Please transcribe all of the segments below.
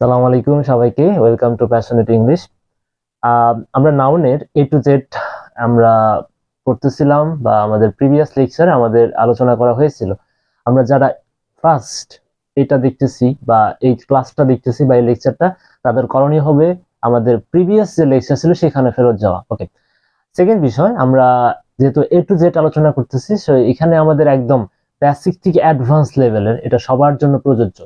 সালাম আলাইকুম সবাইকে। ওয়েলকাম টু প্যাশনেট ইংলিশ আমরা নাউনের এ টু জেড আমরা পড়তেছিলাম বা আমাদের প্রিভিয়াস লেকচারে আমাদের আলোচনা করা হয়েছিল। আমরা যারা ফার্স্ট এটা দেখতেছি বা এই ক্লাসটা দেখতেছি বা এই লেকচারটা তাদের করণীয় হবে আমাদের প্রিভিয়াস যে লেকচার ছিল সেখানে ফেরত যাওয়া। ওকে সেকেন্ড বিষয়, আমরা যেহেতু এ টু জেড আলোচনা করতেছি সো এখানে আমাদের একদম বেসিক থেকে অ্যাডভান্স লেভেলের এটা সবার জন্য প্রযোজ্য।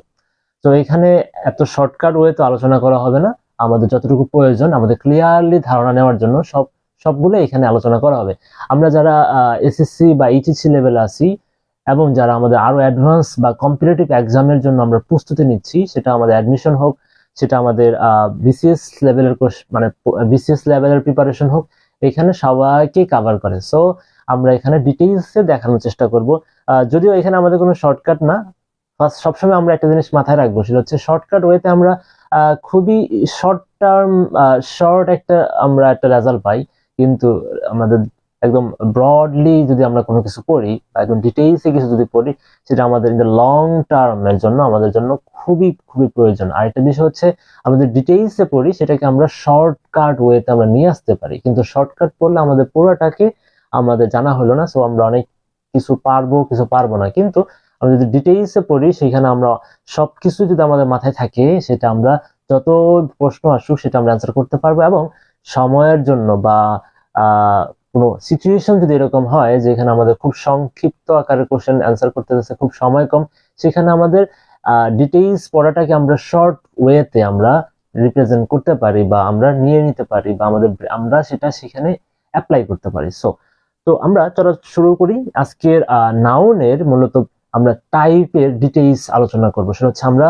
তো এখানে এত শর্টকাট ওয়ে তো আলোচনা করা হবে না। আমাদের যতটুকু প্রয়োজন, আমাদের ক্লিয়ারলি ধারণা নেওয়ার জন্য সব, সবগুলো এখানে আলোচনা করা হবে। আমরা যারা এসএসসি বা এইচএসসি লেভেলে আছি এবং যারা আমাদের আরও অ্যাডভান্স বা কম্পিটিটিভ এক্সামের জন্য আমরা প্রস্তুতি নিচ্ছি, সেটা আমাদের অ্যাডমিশন হোক, সেটা আমাদের বিসিএস লেভেলের মানে বিসিএস লেভেলের প্রিপারেশন হোক, এখানে সবাইকে কাভার করে। সো আমরা এখানে ডিটেইলসে দেখানোর চেষ্টা করব। যদিও এখানে আমাদের কোনো শর্টকাট না ফার্স্ট সবসময় আমরা একটা জিনিস মাথায় রাখব, সেটা হচ্ছে শর্টকাট ওয়েতে আমরা খুবই শর্ট টার্ম শর্ট একটা আমরা একটা রেজাল্ট পাই। কিন্তু আমাদের একদম ব্রডলি যদি আমরা কোনো কিছু পড়ি বা একদম ডিটেইলসে কিছু যদি পড়ি, সেটা আমাদের ইন দ্য লং টার্মের জন্য, আমাদের জন্য খুবই খুবই প্রয়োজন। আর একটা বিষয় হচ্ছে, আমাদের ডিটেইলসে পড়ি, সেটাকে আমরা শর্টকাট ওয়েতে আমরা নিয়ে আসতে পারি। কিন্তু শর্টকাট পড়লে আমাদের পুরোটাকে আমাদের জানা হলো না সো আমরা অনেক কিছু পারব কিছু পারব না। কিন্তু আমরা যদি ডিটেইলসে পড়ি সেখানে আমরা সবকিছু যদি আমাদের মাথায় থাকে, সেটা আমরা যত প্রশ্ন আসুক, সেটা আমরা অ্যান্সার করতে পারব এবং সময়ের জন্য বা কোনো সিচুয়েশন যদি এরকম হয়, যেখানে আমাদের খুব সংক্ষিপ্ত আকারে কোশ্চেন অ্যান্সার করতে যাচ্ছে খুব সময় কম, সেখানে আমাদের ডিটেইলস পড়াটাকে আমরা শর্ট ওয়েতে আমরা রিপ্রেজেন্ট করতে পারি বা আমরা নিয়ে নিতে পারি বা আমাদের আমরা সেটা সেখানে অ্যাপ্লাই করতে পারি। সো তো আমরা চলো শুরু করি। আজকের নাউনের মূলত আমরা টাইপের ডিটেইলস আলোচনা করব। সেটা হচ্ছে আমরা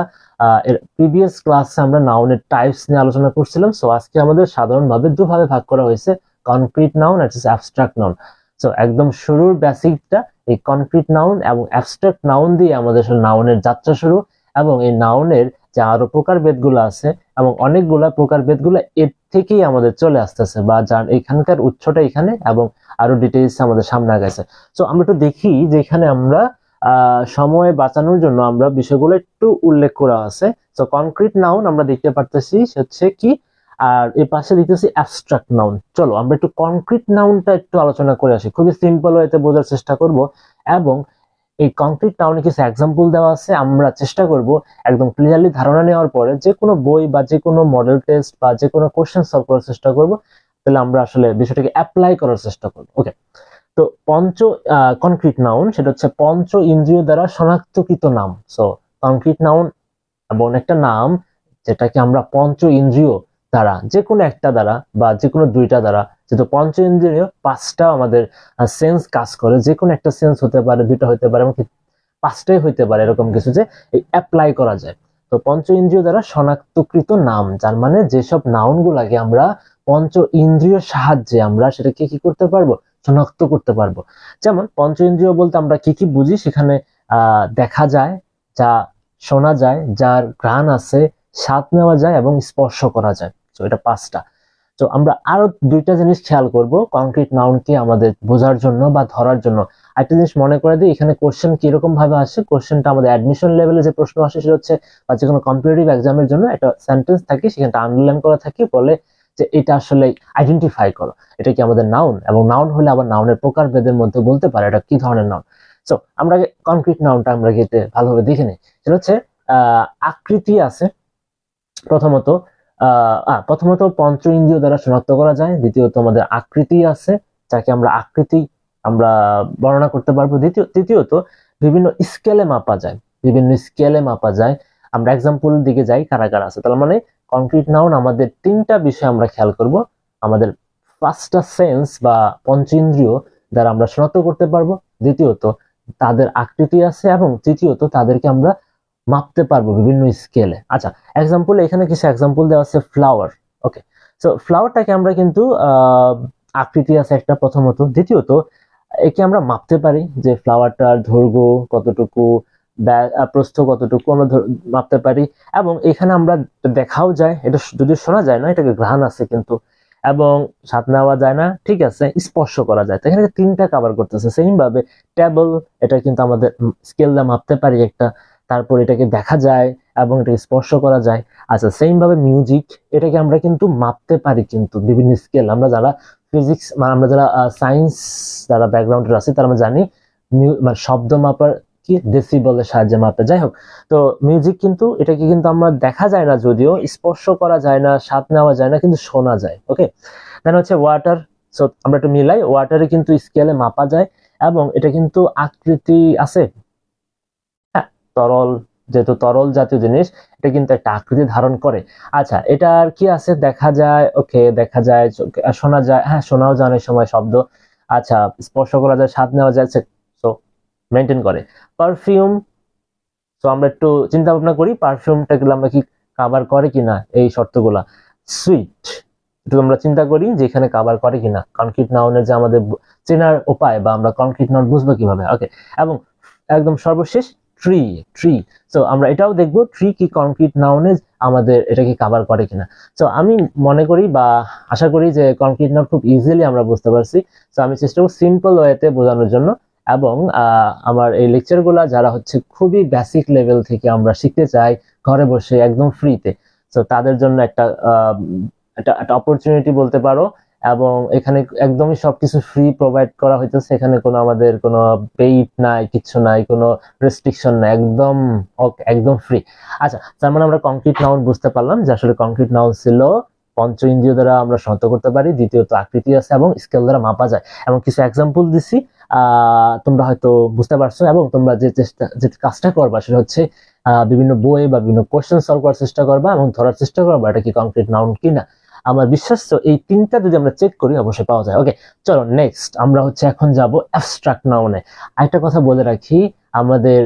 প্রিভিয়াস ক্লাসে আমরা নাউনের টাইপস নিয়ে আলোচনা করছিলাম। সো আজকে আমাদের সাধারণভাবে দুভাবে ভাগ করা হয়েছে। কনক্রিট নাউন আর অ্যাবস্ট্রাক্ট নাউন সো একদম শুরুর বেসিকটা এই কনক্রিট নাউন এবং অ্যাবস্ট্রাক্ট নাউন দিয়ে আমাদের নাউনের যাত্রা শুরু এবং এই নাউনের যে আরও প্রকার প্রকারভেদগুলো আছে এবং অনেকগুলা প্রকার প্রকারভেদগুলো এর থেকেই আমাদের চলে আসতেছে বা যার এখানকার উৎসটা এখানে এবং আরও ডিটেইলস আমাদের সামনে গেছে সো আমরা একটু দেখি যে এখানে আমরা সময় বাঁচানোর জন্য আমরা বিষয়গুলো একটু উল্লেখ করা আছে। তো কনক্রিট নাউন আমরা দেখতে পারতেছি হচ্ছে কি? আর এর পাশে দেখতেছি অ্যাবস্ট্রাক্ট নাউন চলো, আমরা একটু কনক্রিট নাউনটা একটু আলোচনা করে আসি। খুবই সিম্পল ওয়েতে বোঝার চেষ্টা করব। এবং এই কংক্রিট নাউনে কিছু এক্সাম্পল দেওয়া আছে, আমরা চেষ্টা করব একদম ক্লিয়ারলি ধারণা নেওয়ার পরে যে কোনো বই বা যে কোনো মডেল টেস্ট বা যে কোনো কোশ্চেন সলভ করার চেষ্টা করব। তাহলে আমরা আসলে বিষয়টাকে অ্যাপ্লাই করার চেষ্টা করব। ওকে তো পঞ্চ কনক্রিট নাউন সেটা হচ্ছে পঞ্চ ইন্দ্রিয় দ্বারা শনাক্তকৃত নাম। সো কনক্রিট নাউন এমন একটা নাম যেটাকে আমরা পঞ্চ ইন্দ্রিয় দ্বারা যে কোনো একটা দ্বারা বা যে কোনো দুইটা দ্বারা, যেহেতু পঞ্চ ইন্দ্রিয় পাঁচটা আমাদের সেন্স কাজ করে যে কোনো একটা সেন্স হতে পারে, দুইটা হতে পারে, এমনকি পাঁচটাই হইতে পারে, এরকম কিছু যে অ্যাপ্লাই করা যায়। তো পঞ্চ ইন্দ্রিয় দ্বারা শনাক্তকৃত নাম, যার মানে যেসব নাউন গুলাকে আমরা পঞ্চ ইন্দ্রিয় সাহায্যে আমরা সেটাকে কি করতে পারব? শনাক্ত করতে পারব। যেমন পঞ্চ ইন্দ্রিয় বলতে আমরা কি কি বুঝি সেখানে দেখা যায়, যা শোনা যায়, যার ঘ্রাণ আছে, স্বাদ নেওয়া যায় এবং স্পর্শ করা যায়। তো এটা পাঁচটা। তো আমরা আরও দুইটা জিনিস খেয়াল করব কংক্রিট নাউনকে আমাদের বোঝার জন্য বা ধরার জন্য। একটা জিনিস মনে করে দিই, এখানে কোশ্চেন কীরকম ভাবে আসে? কোশ্চেনটা আমাদের অ্যাডমিশন লেভেলে যে প্রশ্ন আসে সেটা হচ্ছে, বা যে কোনো কম্পিটিটিভ এক্সামের জন্য একটা সেন্টেন্স থাকে, সেখানটা আন্ডারলাইন করা থাকে, বলে যে এটা আসলে আইডেন্টিফাই করো। এটা কি আমাদের নাউন এবং নাউন হলে আবার নাউনের প্রকার ভেদের মধ্যে বলতে পারে এটা কি ধরনের নাউন সো আমরা কনক্রিট নাউনটা আমরা গেতে ভালোভাবে দেখে নিই, সেটা হচ্ছে আকৃতি আছে। প্রথমত, আহ প্রথমত পঞ্চ ইন্দ্রিয় দ্বারা শনাক্ত করা যায়। দ্বিতীয়ত আমাদের আকৃতি আছে, যাকে আমরা আকৃতি, আমরা বর্ণনা করতে পারব। দ্বিতীয়, তৃতীয়ত বিভিন্ন স্কেলে মাপা যায়। বিভিন্ন স্কেলে মাপা যায়। আমরা এক্সাম্পল দিকে যাই কারা কারা আছে। তার মানে কনক্রিট নাউন আমাদের তিনটা বিষয় আমরা খেয়াল করব। আমাদের পাঁচটা সেন্স বা পঞ্চেন্দ্রিয় দ্বারা আমরা শনাক্ত করতে পারব। দ্বিতীয়ত, তাদের আকৃতি আছে এবং তৃতীয়ত, তাদেরকে আমরা মাপতে পারব বিভিন্ন স্কেলে আচ্ছা এক্সাম্পল এখানে কিছু এক্সাম্পল দেওয়া আছে ফ্লাওয়ার ওকে সো ফ্লাওয়ারটাকে আমরা কিন্তু আকৃতি আছে একটা প্রথমত। দ্বিতীয়ত, একে আমরা মাপতে পারি যে ফ্লাওয়ারটার দৈর্ঘ্য কতটুকু প্রস্থ কতটুকু আমরা মাপতে পারি। এবং এখানে আমরা দেখাও যায়, এটা যদি শোনা যায় না, এটাকে গ্রহণ আছে কিন্তু। এবং স্বাদ নেওয়া যায় না, ঠিক আছে, স্পর্শ করা যায়। এখানে তিনটা কাভার করতেছে সেম ভাবে টেবল এটা কিন্তু আমাদের স্কেল মাপতে পারি একটা। তারপর এটাকে দেখা যায় এবং এটাকে স্পর্শ করা যায়। আচ্ছা সেম ভাবে মিউজিক এটাকে আমরা কিন্তু মাপতে পারি কিন্তু বিভিন্ন স্কেল আমরা যারা ফিজিক্স মানে আমরা যারা সায়েন্স যারা ব্যাকগ্রাউন্ডের আছি, তারা আমরা জানি মানে শব্দ মাপার কি ডেসিবলের সাহায্যে মাপে? যাই হোক, তো মিউজিক কিন্তু, এটাকে কিন্তু আমরা দেখা যায় না যদিও, স্পর্শ করা যায় না, স্বাদ নেওয়া যায় না, কিন্তু শোনা যায় ওকে দেন হচ্ছে ওয়াটার সো আমরা একটু মিলাই ওয়াটারে কিন্তু স্কেলে মাপা যায়, এবং এটা কিন্তু আকৃতি আছে। হ্যাঁ তরল, যেহেতু তরল জাতীয় জিনিস, এটা কিন্তু একটা আকৃতি ধারণ করে। আচ্ছা এটা আর কি আছে? দেখা যায় ওকে দেখা যায় শোনা যায় হ্যাঁ শোনাও যায় অনেক সময় শব্দ। আচ্ছা স্পর্শ করা যায়, স্বাদ নেওয়া যায় মেনটেন করে। পারফিউম তো আমরা একটু চিন্তা ভাবনা করি পারফিউমটা গুলো আমরা কি কাভার করে কিনা এই শর্তগুলা? সুইট একটু আমরা চিন্তা করি যে এখানে কাভার করে কিনা। কনক্রিট নাউনের যে আমাদের চেনার উপায় বা আমরা কনক্রিট নাউন বুঝব কীভাবে? ওকে এবং একদম সর্বশেষ ট্রি ট্রি তো আমরা এটাও দেখব ট্রি কি কনক্রিট নাউনে আমাদের এটা কি কাভার করে কিনা। তো আমি মনে করি বা আশা করি যে কনক্রিট নাউন খুব ইজিলি আমরা বুঝতে পারছি। তো আমি চেষ্টা করব সিম্পল ওয়েতে বোঝানোর জন্য। এবং আমার এই লেকচারগুলো যারা হচ্ছে খুবই বেসিক লেভেল থেকে আমরা শিখতে চাই, ঘরে বসে একদম ফ্রিতে তো তাদের জন্য একটা একটা একটা অপরচুনিটি বলতে পারো, এবং এখানে একদমই সবকিছু ফ্রি প্রোভাইড করা হইতেছে, এখানে কোনো আমাদের কোনো পেইড নাই, কিছু নাই, কোনো রেস্ট্রিকশন নাই, একদম একদম ফ্রি আচ্ছা তার মানে আমরা কংক্রিট নাউন বুঝতে পারলাম যে আসলে কংক্রিট নাউন ছিল পঞ্চ ইন্দ্রিয় দ্বারা আমরা শনাক্ত করতে পারি, দ্বিতীয়ত আকৃতি আছে এবং স্কেল দ্বারা মাপা যায়, এবং কিছু এক্সাম্পল দিছি তোমরা হয়তো বুঝতে পারছ এবং তোমরা যে চেষ্টা, যে কাজটা করবা সেটা হচ্ছে বিভিন্ন বই বা বিভিন্ন কোশ্চেন সলভ করার চেষ্টা করবা এবং ধরার চেষ্টা করবা এটা কি কংক্রিট নাউন কিনা। আমার বিশ্বাস এই তিনটা যদি আমরা চেক করি, অবশ্যই পাওয়া যায়। ওকে চলো নেক্সট আমরা হচ্ছে এখন যাব অ্যাবস্ট্রাক্ট নাউনে আরেকটা কথা বলে রাখি, আমাদের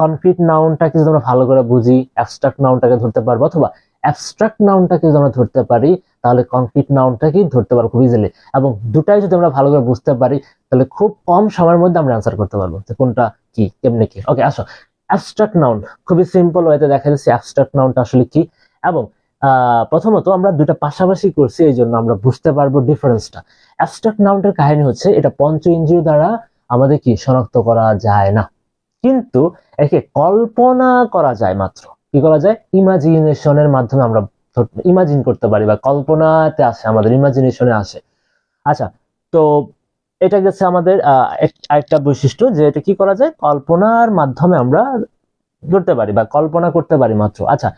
কনক্রিট নাউনটাকে যদি আমরা ভালো করে বুঝি অ্যাবস্ট্রাক্ট নাউনটাকে ধরতে পারব, অথবা অ্যাবস্ট্রাক্ট নাউনটাকে যদি আমরা ধরতে পারি তাহলে কনক্রিট নাউনটাকেই ধরতে পারব খুব ইজিলি এবং দুটাই যদি আমরা ভালো করে বুঝতে পারি, তাহলে খুব কম সময়ের মধ্যে আমরা অ্যান্সার করতে পারব যে কোনটা কি, কেমনে কি। ওকে আসো। অ্যাবস্ট্রাক্ট নাউন খুবই সিম্পল ওয়েতে দেখা যাচ্ছে অ্যাবস্ট্রাক্ট নাউনটা আসলে কি। এবং প্রথমত আমরা দুটা পাশাপাশি করছি, এই জন্য আমরা বুঝতে পারব ডিফারেন্সটা অ্যাবস্ট্রাক্ট নাউনটার কাহিনী হচ্ছে, এটা পঞ্চ ইন্দ্রিয় দ্বারা আমাদের কি শনাক্ত করা যায় না। কিন্তু একে কল্পনা করা যায় মাত্র। কি করা যায়? ইমাজিনেশনের মাধ্যমে আমরা ইমাজিন করতে পারি বা কল্পনাতে আসে আমাদের ইমাজিনেশনে আসে। আচ্ছা তো এটা গেছে আমাদের আহ, এক- আরেকটা বৈশিষ্ট্য যে এটা কি করা যায়? কল্পনার মাধ্যমে আমরা ধরতে পারি বা কল্পনা করতে পারি মাত্র। আচ্ছা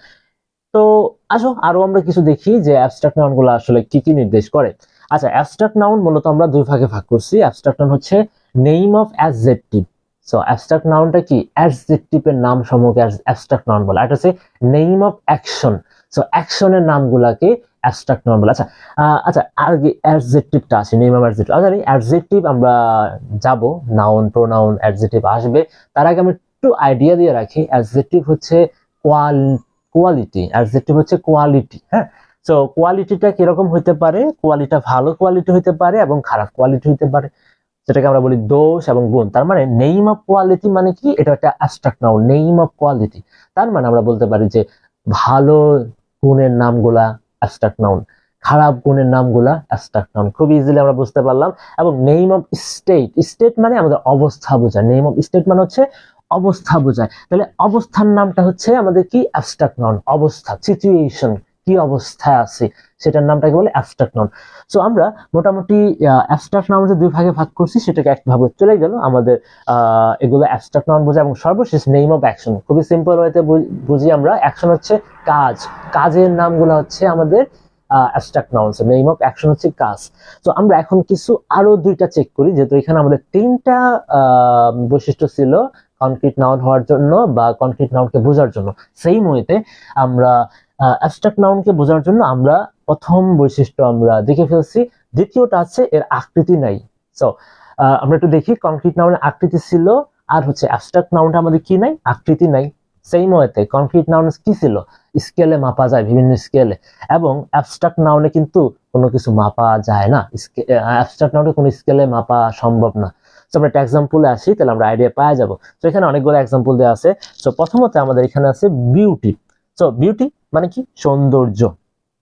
তো আসো আরও আমরা কিছু দেখি যে অ্যাবস্ট্রাক্ট নাউনগুলো আসলে কি কি নির্দেশ করে। আচ্ছা অ্যাবস্ট্রাক্ট নাউন মূলত আমরা দুই ভাগে ভাগ করছি। অ্যাবস্ট্রাক্ট নাউন হচ্ছে name of adjective so abstract নাউনটা কি? অ্যাডজেক্টিভের নাম সমূহকে অ্যাবস্ট্রাক্ট নাউন বলে। এটা হচ্ছে নেম অফ অ্যাকশন সো অ্যাকশনের নামগুলাকে অ্যাবস্ট্রাক্ট নাউন বলে আচ্ছা আচ্ছা আর অ্যাডজেক্টিভটা আছে নেম অ্যাডজেক্টিভ আচ্ছা অ্যাডজেক্টিভ আমরা যাব নাউন প্রোনাউন অ্যাডজেক্টিভ আসবে। তার আগে আমি একটু আইডিয়া দিয়ে রাখি অ্যাডজেক্টিভ হচ্ছে কোয়াল কোয়ালিটি অ্যাডজেক্টিভ হচ্ছে কোয়ালিটি হ্যাঁ? সো কোয়ালিটিটা কীরকম হতে পারে? কোয়ালিটা ভালো কোয়ালিটি হতে পারে এবং খারাপ কোয়ালিটি হতে পারে। যেটাকে আমরা বলি দোষ এবং গুণ। তার মানে নেইম অফ কোয়ালিটি মানে কি? এটা একটা abstract noun name of quality তার মানে আমরা বলতে পারি যে ভালো গুণের নামগুলা অ্যাবস্ট্রাক্ট নাউন খারাপ গুণের নামগুলা অ্যাবস্ট্রাক্ট নাউন খুব ইজিলি আমরা বুঝতে পারলাম। এবং নেইম অফ স্টেট স্টেট মানে আমাদের অবস্থা বোঝায়। নেইম অফ স্টেট মানে হচ্ছে অবস্থা বোঝায়। তাহলে অবস্থার নামটা হচ্ছে আমাদের কি? অ্যাবস্ট্রাক্ট নাউন অবস্থা। সিচুয়েশন কি অবস্থায় আছে? সেটার নামটাকে বলে অ্যাবস্ট্রাক্ট নাউন সো আমরা মোটামুটি অ্যাবস্ট্রাক্ট নাউন যে দুই ভাগে ভাগ করছি, সেটাকে এক ভাগে চলে গেল। আমাদের এগুলো অ্যাবস্ট্রাক্ট নাউন বোঝায় এবং সর্বশেষ নেম অফ অ্যাকশন খুবই সিম্পল ওয়েতে বুঝি আমরা। অ্যাকশন হচ্ছে কাজ। কাজের নামগুলো হচ্ছে আমাদের abstract noun name of action হচ্ছে কাজ। তো আমরা এখন কিছু আরও দুইটা চেক করি। যেহেতু এখানে আমাদের তিনটা বৈশিষ্ট্য ছিল কনক্রিট নাউন হওয়ার জন্য বা কনক্রিট নাউনকে বোঝার জন্য। সেই মইতে আমরা অ্যাবস্ট্রাক্ট নাউনকে বোঝার জন্য আমরা প্রথম বৈশিষ্ট্য আমরা দেখে ফেলছি। দ্বিতীয়টা আছে এর আকৃতি নাই। সো আমরা একটু দেখি কনক্রিট নাউনের আকৃতি ছিল আর হচ্ছে অ্যাবস্ট্রাক্ট নাউনটা আমাদের কি নাই? আকৃতি নাই। সেই মতে কনক্রিট নাউন কি ছিল? স্কেলে মাপা যায়, বিভিন্ন স্কেলে এবং অ্যাবস্ট্রাক্ট নাউনে কিন্তু কোনো কিছু মাপা যায় না। অ্যাবস্ট্রাক্ট নাউনে কোনো স্কেলে মাপা সম্ভব না। তো আমরা একটা এক্সাম্পলে আসি, তাহলে আমরা আইডিয়া পাওয়া যাব। তো এখানে অনেকগুলো এক্সাম্পল দেওয়া আছে। তো প্রথমত আমাদের এখানে আছে বিউটি সো বিউটি মানে কি? সৌন্দর্য।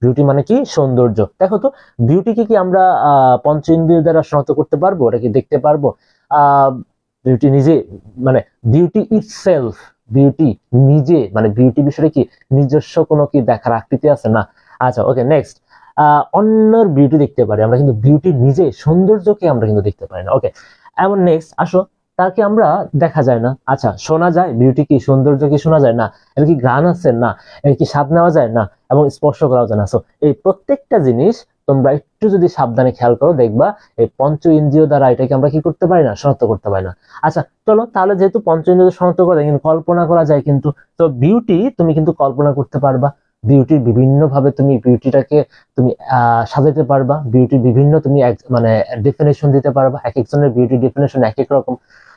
বিউটি মানে কি? সৌন্দর্য। দেখো তো বিউটিকে কি আমরা পঞ্চ ইন্দ্রিয় দ্বারা শনাক্ত করতে পারব? এটা কি দেখতে পারব? বিউটি নিজে মানে বিউটি ইটসেলফ বিউটি নিজে মানে বিউটি বিষয়টা কি? নিজস্ব কোনো কি দেখার আকৃতি আছে? না। আচ্ছা ওকে নেক্সট অন্যর বিউটি দেখতে পারি। আমরা কিন্তু বিউটি নিজে, সৌন্দর্যকে আমরা কিন্তু দেখতে পারি না। ওকে এমন নেক্সট আসো। তাকে আমরা দেখা যায় না? আচ্ছা শোনা যায় বিউটি কি, সৌন্দর্য কি শোনা যায় না? এর কি গান আছে না? এর কি স্বাদ নেওয়া যায় না? এবং স্পর্শ করা যায় না। সো এই প্রত্যেকটা জিনিস তোমরা একটু যদি সাবধানে খেয়াল করো, দেখবা এই পঞ্চ ইন্দ্রিয় দ্বারা এটাকে আমরা কি করতে পারি না? শনাক্ত করতে পারি না। আচ্ছা চলো, তাহলে যেহেতু পঞ্চ ইন্দ্রিয় শনাক্ত করা যায়, কিন্তু কল্পনা করা যায় কিন্তু। তো বিউটি তুমি কিন্তু কল্পনা করতে পারবা। বিউটির বিভিন্ন ভাবে তুমি বিউটিটাকে তুমি সাজাতে পারবা। বিউটির বিভিন্ন তুমি মানে ডেফিনেশন দিতে পারবা। এক একজনের বিউটি ডেফিনেশন এক এক রকম।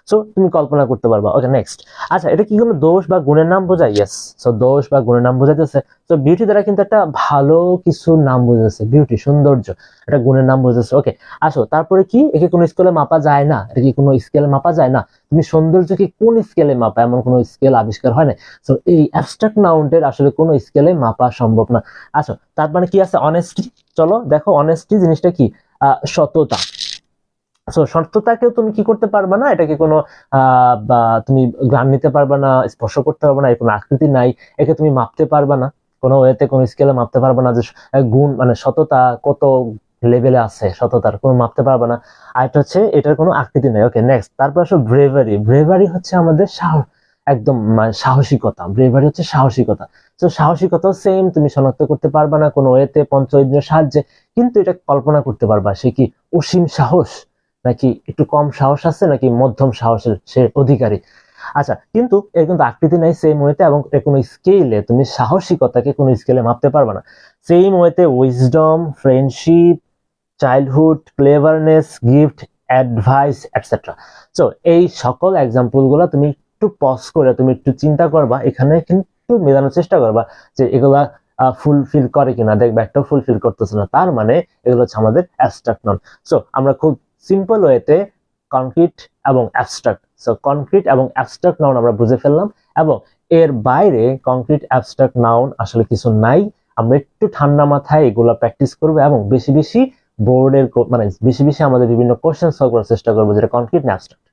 সো তুমি কল্পনা করতে পারবা। ওকে নেক্সট আচ্ছা এটা কি কোনো দোষ বা গুণের নাম বোঝায়? ইয়েস সো দোষ বা গুণের নাম বোঝাইতেছে। তো বিউটি দ্বারা কিন্তু একটা ভালো কিছুর নাম বোঝাচ্ছে বিউটি সৌন্দর্য একটা গুণের নাম বোঝাচ্ছে ওকে আসো। তারপরে কি? একে কোনো স্কেলে মাপা যায় না। এটা কি কোনো স্কেলে মাপা যায় না? তুমি সৌন্দর্যকে কোন স্কেলে মাপা? এমন কোনো স্কেল আবিষ্কার হয় না তো এই অ্যাবস্ট্রাক্ট নাউন্টের আসলে কোনো স্কেলে মাপা সম্ভব না। আচ্ছা তার মানে কি আছে? অনেস্টি চলো, দেখো অনেস্টি জিনিসটা কি? সততা। সো সত্যতাকেও তুমি কি করতে পারবে না? এটাকে কোনো তুমি গ্রান নিতে পারবে না, স্পর্শ করতে পারবে না এর কোনো আকৃতি নাই, একে তুমি মাপতে পারবে না। কোনো ওয়েতে, কোনো স্কেলে মাপতে পারবে না যে গুণ মানে সততা কত লেভেলে আছে, সততার, কোনো মাপতে পারবে না। আর এটা হচ্ছে, এটার কোনো আকৃতি নাই। ওকে নেক্সট তারপর আসো ব্রেভারি ব্রেভারি হচ্ছে আমাদের সাহস একদম সাহসিকতা। ব্রেভারি হচ্ছে সাহসিকতা। তো সাহসিকতাও সেম তুমি শনাক্ত করতে পারবে না, কোনো ওয়েতে, পঞ্চ ইন্দ্রিয়ের সাহায্যে, কিন্তু এটা কল্পনা করতে পারবা। সে কি অসীম সাহস? নাকি একটু কম সাহস আছে, নাকি মধ্যম সাহসের সে অধিকারী? আচ্ছা কিন্তু এর কিন্তু আকৃতি নাই সেম ওয়েতে এবং কোনো স্কেলে তুমি সাহসিকতাকে কোনো স্কেলে মাপতে পারবে না। সেম ওয়েতে wisdom friendship childhood cleverness gift advice etcetera so এই সকল এক্সাম্পলগুলো তুমি একটু পজ করে, তুমি একটু চিন্তা করবা, এখানে কিন্তু মেলানোর চেষ্টা করবা যে এগুলা ফুলফিল করে কিনা দেখবে একটা ফুলফিল করতেছে না। তার মানে এগুলো হচ্ছে আমাদের অ্যাবস্ট্রাক্ট নন সো আমরা খুব সিম্পল ওয়েতে কনক্রিট এবং অ্যাবস্ট্রাক্ট সো কনক্রিট এবং অ্যাবস্ট্রাক্ট নাউন আমরা বুঝে ফেললাম এবং এর বাইরে কনক্রিট অ্যাবস্ট্রাক্ট নাউন আসলে কিছু নাই। আমরা একটু ঠান্ডা মাথায় এগুলো প্র্যাকটিস করব এবং বেশি বেশি বোর্ডের মানে বেশি বেশি আমাদের বিভিন্ন কোশ্চেন সলভ করার চেষ্টা করব যেটা কনক্রিট না অ্যাবস্ট্রাক্ট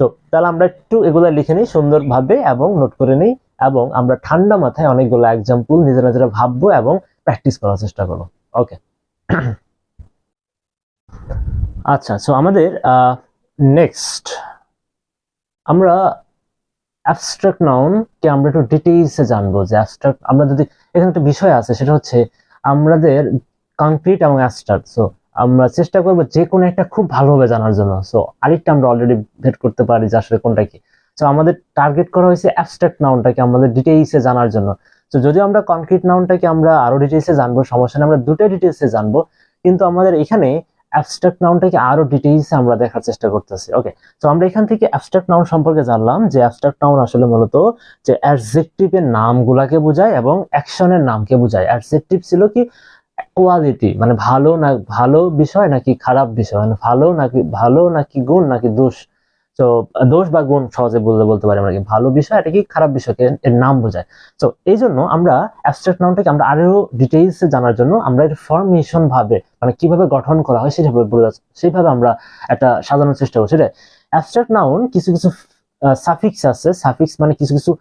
তো তাহলে আমরা একটু এগুলো লিখে নিই সুন্দরভাবে এবং নোট করে নিই এবং আমরা ঠান্ডা মাথায় অনেকগুলো এক্সাম্পল নিজেরা নিজেরা ভাববো এবং প্র্যাকটিস করার চেষ্টা করব। ওকে আচ্ছা সো আমাদের নেক্সট আমরা অ্যাবস্ট্রাক্ট নাউন কে আমরা একটু ডিটেইলসে জানব যে অ্যাবস্ট্রাক্ট আমরা যদি, এখানে একটা বিষয় আছে, সেটা হচ্ছে আমাদের কংক্রিট এবং অ্যাবস্ট্রাক্ট সো আমরা চেষ্টা করব যে কোনো একটা খুব ভালোভাবে জানার জন্য সো আরেকটা আমরা অলরেডি ভেট করতে পারি যে আসলে কোনটা কি। সো আমাদের টার্গেট করা হয়েছে অ্যাবস্ট্রাক্ট নাউনটাকে আমাদের ডিটেইলসে জানার জন্য। তো যদিও আমরা কনক্রিট নাউনটাকে আমরা আরও ডিটেইলসে জানব, সমস্যা নেই, আমরা দুটো ডিটেইলসে জানব, কিন্তু আমাদের এখানে অ্যাবস্ট্রাক্ট নাউনটাকে আরও ডিটেইলস আমরা দেখার চেষ্টা করতেছি। ওকে তো আমরা এখান থেকে অ্যাবস্ট্রাক্ট নাউন সম্পর্কে জানলাম যে অ্যাবস্ট্রাক্ট নাউন আসলে মূলত যে অ্যাডজেক্টিভের নামগুলাকে বোঝায় এবং অ্যাকশনের নামকে বোঝায়। অ্যাডজেক্টিভ ছিল কি? কোয়ালিটি মানে ভালো না, ভালো বিষয় নাকি খারাপ বিষয়? মানে ভালো নাকি ভালো নাকি গুণ নাকি দোষ? তো দোষ বা গুণ সহজে বলতে বলতে পারি আমরা কি ভালো বিষয়, এটা কি? খারাপ বিষয়কে এর নাম বোঝায়। তো এই জন্য আমরা অ্যাবস্ট্রাক্ট নাউনটাকে আমরা আরও ডিটেইলস জানার জন্য আমরা এর ফরমেশন ভাবে মানে কীভাবে গঠন করা হয় সেভাবে বোঝা- সেইভাবে আমরা একটা সাজানোর চেষ্টা করছি। রে অ্যাবস্ট্রাক্ট নাউন কিছু কিছু সাফিক্স আছে। সাফিক্স মানে কিছু কিছু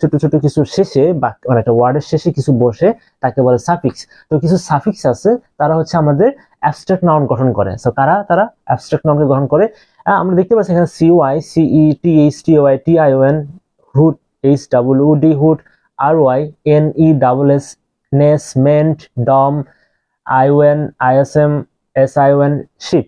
ছোট ছোট কিছু শেষে বা মানে একটা ওয়ার্ডের শেষে কিছু বসে তাকে বলে সাফিক্স তো কিছু সাফিক্স আছে, তারা হচ্ছে আমাদের অ্যাবস্ট্রাক্ট নাউন গঠন করে। সো কারা? তারা অ্যাবস্ট্রাক্ট নাউনকে গঠন করে। আমরা দেখতে পাচ্ছি এখানে C Y C T H T Y T I O N hood H double D hood R Y N E double S ness ment dom I O N I S M S M S I O N ship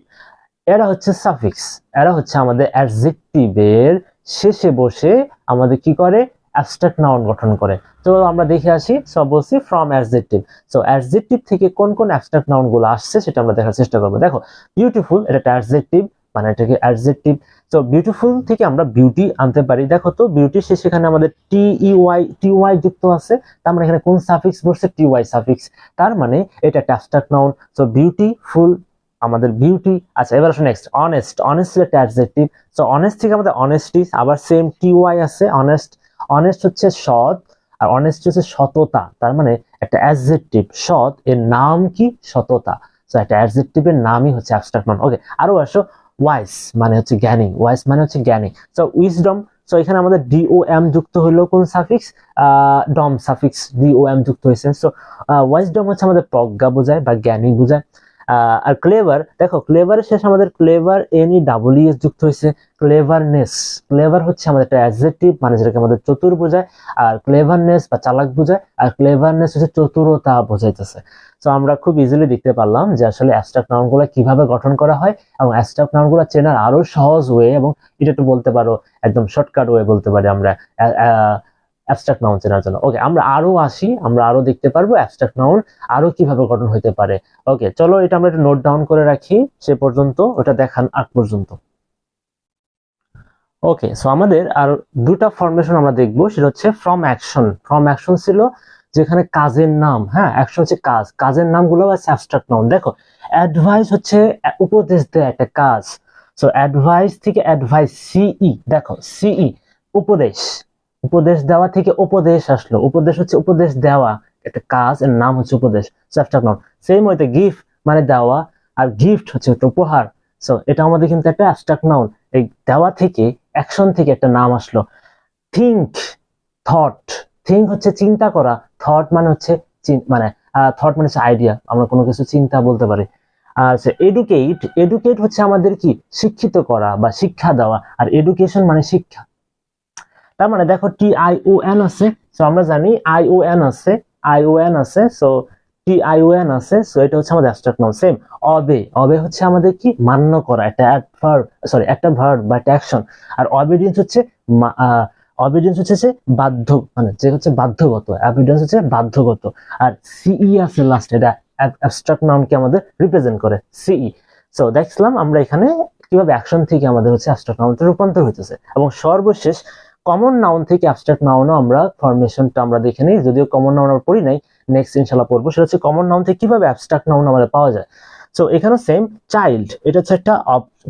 এরা হচ্ছে suffix এরা হচ্ছে আমাদের অ্যাডজেক্টিভের শেষে বসে আমাদের কি করে? অ্যাবস্ট্রাক্ট নাউন গঠন করে। তো আমরা দেখে আসি, সব বলছি ফ্রম অ্যাডজেক্টিভ সো অ্যাডজেক্টিভ থেকে কোন কোন অ্যাবস্ট্রাক্ট নাউনগুলো আসছে সেটা আমরা দেখার চেষ্টা করব। দেখো বিউটিফুল এটা একটা অ্যাডজেক্টিভ মানে এটাকে অ্যাডজেক্টিভ তো বিউটিফুল থেকে আমরা বিউটি আনতে পারি। দেখো তো বিউটি শেষে এখানে আমাদের টি ই ওয়াই টি ওয়াই যুক্ত আছে। তার মানে এখানে কোন সাফিক্স বসছে? টি ওয়াই সাফিক্স তার মানে এটা একটা নাউন সো বিউটিফুল আমাদের বিউটি আচ্ছা এবার আসুন নেক্সট অনেস্ট অনেস্ট একটা অ্যাডজেক্টিভ সো অনেস্ট থেকে আমাদের অনেস্টি আবার সেম টি ওয়াই আছে। অনেস্ট অনেস্ট হচ্ছে সৎ, আর অনেস্ট হচ্ছে সততা। তার মানে একটা অ্যাডজেক্টিভ সৎ এর নাম কি? সততা। সো একটা অ্যাডজেক্টিভের নামই হচ্ছে অ্যাবস্ট্রাক্ট নাউন ওকে আরও আসো। ওয়াইস মানে হচ্ছে জ্ঞানী ওয়াইস মানে হচ্ছে জ্ঞানী। সো উইজডম সো এখানে আমাদের ডি ও এম যুক্ত হলো কোন সাফিক্স ডম সাফিক্স ডি ও এম যুক্ত হয়েছে। সো ওয়াইজডম হচ্ছে আমাদের প্রজ্ঞা বোঝায় বা জ্ঞানী বোঝায়। আর ক্লেভার দেখো ক্লেভারের শেষ আমাদের ক্লেভার এনি ডাবল এস যুক্ত হয়েছে। ক্লেভারনেস ক্লেভার হচ্ছে আমাদের একটা অ্যাডজেক্টিভ মানে যেটাকে আমাদের চতুর বোঝায়। আর ক্লেভারনেস বা চালাক বোঝায়। আর ক্লেভারনেস হচ্ছে চতুরতা বোঝাইতেছে। তো আমরা খুব ইজিলি দেখতে পারলাম যে আসলে অ্যাবস্ট্রাক্ট নাউনগুলো কীভাবে গঠন করা হয় এবং অ্যাবস্ট্রাক্ট নাউনগুলো চেনার আরও সহজ ওয়ে এবং এটা একটু বলতে পারো, একদম শর্টকাট ওয়ে বলতে পারি আমরা অ্যাবস্ট্রাক্ট নাউন চেনার জন্য। ওকে আমরা আরও আসি, আমরা আরও দেখতে পারব অ্যাবস্ট্রাক্ট নাউন আরও কীভাবে গঠন হতে পারে। ওকে চলো এটা আমরা একটু নোট ডাউন করে রাখি, সে পর্যন্ত, ওটা দেখান আগ পর্যন্ত। ওকে সো আমাদের আর দুটা ফরমেশন আমরা দেখব, সেটা হচ্ছে ফ্রম অ্যাকশন ফ্রম অ্যাকশন ছিল যেখানে কাজের নাম হ্যাঁ অ্যাকশন হচ্ছে কাজ। কাজের নামগুলো আছে নাউন দেখো অ্যাডভাইস হচ্ছে উপদেশ দেয় একটা কাজ। সো অ্যাডভাইস থেকে অ্যাডভাইস সিই দেখো সিই উপদেশ। উপদেশ দেওয়া থেকে উপদেশ আসলো। উপদেশ হচ্ছে উপদেশ দেওয়া একটা কাজ, এর নাম হচ্ছে উপদেশ। অ্যাবস্ট্রাক্ট নাউন সেম হইতে গিফট মানে দেওয়া, আর গিফট হচ্ছে একটা উপহার। সো এটা আমাদের কিন্তু একটা অ্যাবস্ট্রাক্ট নাউন এই দেওয়া থেকে অ্যাকশন থেকে একটা নাম আসলো। থিঙ্ক থট থিঙ্ক হচ্ছে চিন্তা করা। থট মানে হচ্ছে মানে থট মানে হচ্ছে আইডিয়া আমরা কোনো কিছু চিন্তা বলতে পারি। আর এডুকেট এডুকেট হচ্ছে আমাদের কি? শিক্ষিত করা বা শিক্ষা দেওয়া। আর এডুকেশন মানে শিক্ষা। তার মানে দেখো টি আই ও এন আছে সো আমরা জানি আই ও এন আছে আই ও এন আছে so T I O N আছে সো এটা হচ্ছে আমাদের অ্যাবস্ট্রাক্ট সেম অবে অবে হচ্ছে আমাদের কি? মান্য করা, একটা সরি একটা ভার্ব বা একটা অ্যাকশন আর অবিডিয়েন্স হচ্ছে অবিডিয়েন্স হচ্ছে বাধ্য মানে যে হচ্ছে বাধ্যগত অবিডিয়েন্স হচ্ছে বাধ্যগত। আর সিই আছে লাস্ট এটা অ্যাবস্ট্রাক্ট নাউনকে আমাদের রিপ্রেজেন্ট করে সিই সো দেখছিলাম আমরা এখানে কীভাবে অ্যাকশন থেকে আমাদের হচ্ছে অ্যাবস্ট্রাক্ট নাউনতে রূপান্তর হইতেছে। এবং সর্বশেষ কমন নাউন থেকে অ্যাবস্ট্রাক্ট নাউনও আমরা ফরমেশনটা আমরা দেখে নিই, যদিও কমন নাউন আমরা পড়ি নাই নেক্সট ইনশাল্লাহ পড়ব। সেটা হচ্ছে কমন নাউন থেকে কীভাবে অ্যাবস্ট্রাক্ট নাউন আমাদের পাওয়া যায়। সো এখানে সেম চাইল্ড এটা হচ্ছে একটা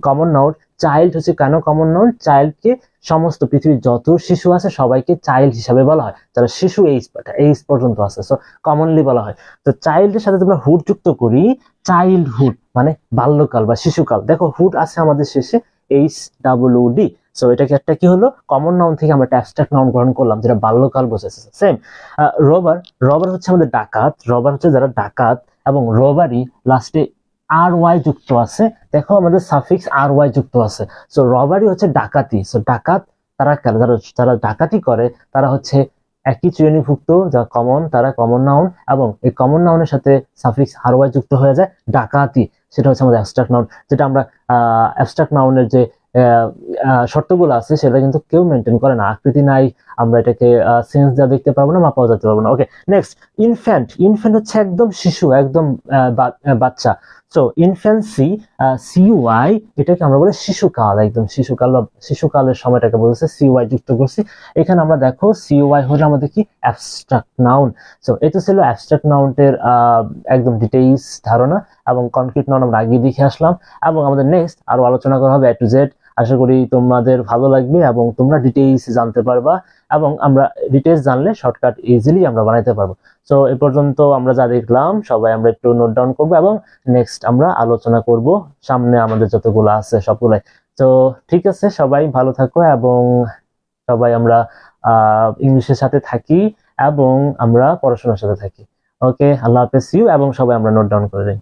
কমন নাউন চাইল্ড হচ্ছে কেন কমন নাউন চাইল্ডকে সমস্ত পৃথিবীর যত শিশু আছে সবাইকে চাইল্ড হিসাবে বলা হয়। যারা শিশু এইজ এইজ পর্যন্ত আছে। সো কমনলি বলা হয়। তো চাইল্ডের সাথে তোমরা হুড যুক্ত করি। চাইল্ডহুড মানে বাল্যকাল বা শিশুকাল। দেখো, হুড আছে আমাদের শেষে এইচ ডাব্লিউ ডি সো এটাকে একটা কি হলো? কমন নাউন থেকে আমরা একটা অ্যাবস্ট্রাক্ট নাউন গ্রহণ করলাম, যেটা বাল্যকাল বোঝাচ্ছে। সেম রবার রবার হচ্ছে আমাদের ডাকাত। রবার হচ্ছে যারা ডাকাত এবং রবারি লাস্টে আর ওয়াই যুক্ত আছে। দেখো আমাদের সাফিক্স আর ওয়াই যুক্ত আছে। সো রবারি হচ্ছে ডাকাতি। সো ডাকাত তারা যারা যারা ডাকাতি করে, তারা হচ্ছে একই শ্রেণীভুক্ত, যা কমন তারা কমন নাউন এবং এই কমন নাউনের সাথে সাফিক্স আর ওয়াই যুক্ত হয়ে যায়, ডাকাতি। সেটা হচ্ছে আমাদের অ্যাবস্ট্রাক্ট নাউন যেটা আমরা অ্যাবস্ট্রাক্ট নাউনের যে শর্তগুলো আছে, সেটা কিন্তু কেউ মেনটেন করে না। আকৃতি নাই, আমরা এটাকে সেন্স দেওয়া দেখতে পারব না, মাপাও যেতে পারব না। ওকে নেক্সট ইনফ্যান্ট ইনফ্যান্ট হচ্ছে একদম শিশু, একদম বাচ্চা। সো ইনফ্যান্সি সিওয়াই এটাকে আমরা বলি শিশুকাল, একদম শিশুকাল বা শিশুকালের সময়টাকে বলছে সিওয়াই যুক্ত করছি। এখানে আমরা দেখো সিওয়াই হলো আমাদের কি? অ্যাবস্ট্রাক্ট নাউন সো এটা ছিল অ্যাবস্ট্রাক্ট নাউনের একদম ডিটেইলস ধারণা এবং কনক্রিট নাউন আমরা আগে দেখে আসলাম। এবং আমাদের নেক্সট আরও আলোচনা করা হবে এ টু জেড আশা করি তোমাদের ভালো লাগবে এবং তোমরা ডিটেইলস জানতে পারবা এবং আমরা ডিটেইলস জানলে শর্টকাট ইজিলি আমরা বানাইতে পারব। সো এ পর্যন্ত আমরা যা দেখলাম, সবাই আমরা একটু নোট ডাউন করব এবং নেক্সট আমরা আলোচনা করব সামনে আমাদের যতগুলো আছে সবগুলাই। তো ঠিক আছে, সবাই ভালো থাকো এবং সবাই আমরা ইংলিশের সাথে থাকি এবং আমরা পড়াশোনার সাথে থাকি। ওকে আল্লাহ হাফেজ ইউ এবং সবাই আমরা নোট ডাউন করে দিই।